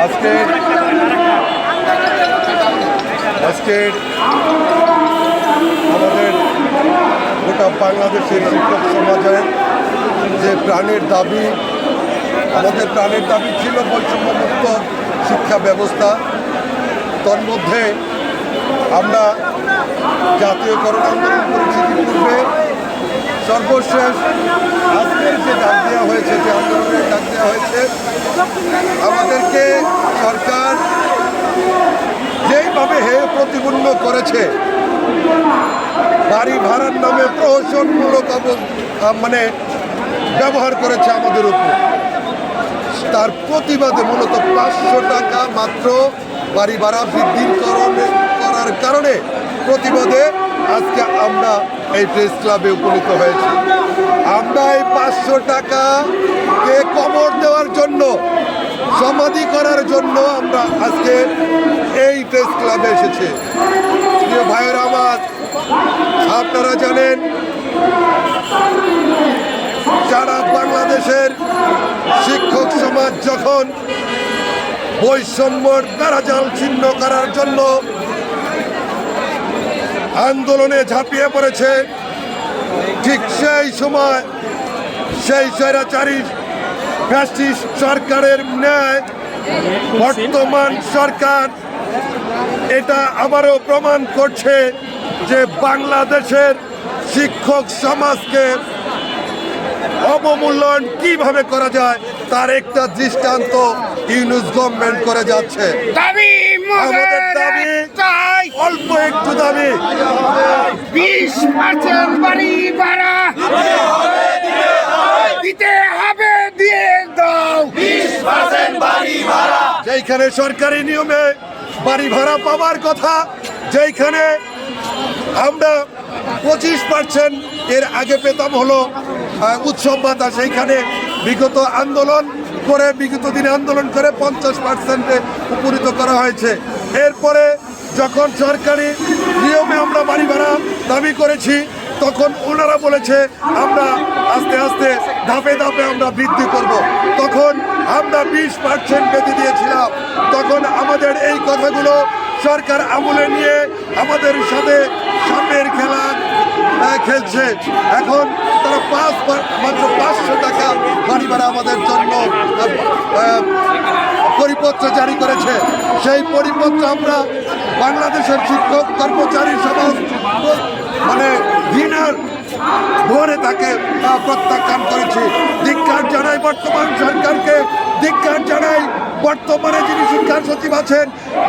আজকে আজকের আমাদের গোটা বাংলাদেশের শিক্ষক সমাজের যে প্রাণের দাবি, আমাদের প্রাণের দাবি ছিল বৈষম্যমুক্ত শিক্ষা ব্যবস্থা। তন্মধ্যে আমরা জাতীয়করণ আন্দোলন করেছি ইতিপূর্বে। সর্বশেষ আজকের যে ডাক দেওয়া হয়েছে, যে আন্দোলনের হয়েছে। আমাদেরকে সরকার যেইভাবে হে প্রতিপূর্ণ করেছে, বাড়ি ভাড়ার নামে প্রহসনমূলক মানে ব্যবহার করেছে আমাদের উপর। তার প্রতিবাদে মূলত পাঁচশো টাকা মাত্র বাড়ি ভাড়া করণে করার কারণে প্রতিবাদে আজকে আমরা এই প্রেস ক্লাবে উপনীত হয়েছি। আমরা এই পাঁচশো টাকাকে কবর দেওয়ার জন্য, সমাধি করার জন্য আমরা আজকে এই প্রেস ক্লাবে এসেছি। প্রিয় ভাইয়ের আমার, আপনারা জানেন, যারা বাংলাদেশের শিক্ষক সমাজ যখন বৈষম্যর দ্বারা জাল ছিন্ন করার জন্য আন্দোলনে ঝাঁপিয়ে পড়েছে। ঠিক সেই সময় সেই স্বৈরাচারী ফ্যাসিস্ট সরকারের ন্যায় বর্তমান সরকার এটা আবারও প্রমাণ করছে যে বাংলাদেশের শিক্ষক সমাজকে অবমূল্যায়ন কীভাবে করা যায় তার একটা দৃষ্টান্ত ইউনুস গভর্নমেন্ট করে যাচ্ছে। আমাদের দাবি। বিশ পার্সেন্ট বাড়ি ভাড়া। দিতে হবে দিয়ে দাও। যেইখানে সরকারি নিয়মে বাড়ি ভাড়া পাওয়ার কথা যেইখানে আমরা পঁচিশ পার্সেন্ট এর আগে পেতাম হলো উৎসব ভাতা সেইখানে বিগত আন্দোলন করে বিগত দিনে আন্দোলন করে পঞ্চাশ পার্সেন্টে উপনীত করা হয়েছে। এরপরে যখন সরকারি নিয়মে আমরা বাড়ি ভাড়া দাবি করেছি, তখন ওনারা বলেছে, আমরা আস্তে আস্তে ধাপে ধাপে আমরা বৃদ্ধি করব। তখন আমরা বিশ পার্সেন্ট বেঁধে দিয়েছিলাম। তখন আমাদের এই কথাগুলো সরকার আমলে নিয়ে আমাদের সাথে সামনের খেলা খেলছে। এখন তারা পাঁচ মাত্র পাঁচশো টাকা বাড়ি ভাড়া আমাদের জন্য পরিপত্র জারি করেছে। সেই পরিপত্র আমরা বাংলাদেশের শিক্ষক, কর্মচারী, সমাজ মানে ঘৃণার ভোরে তাকে প্রত্যাখ্যান করেছি। ধিক্কার জানাই বর্তমান সরকারকে। ধিক্কার জানাই বর্তমানে যিনি শিক্ষা সচিব আছেন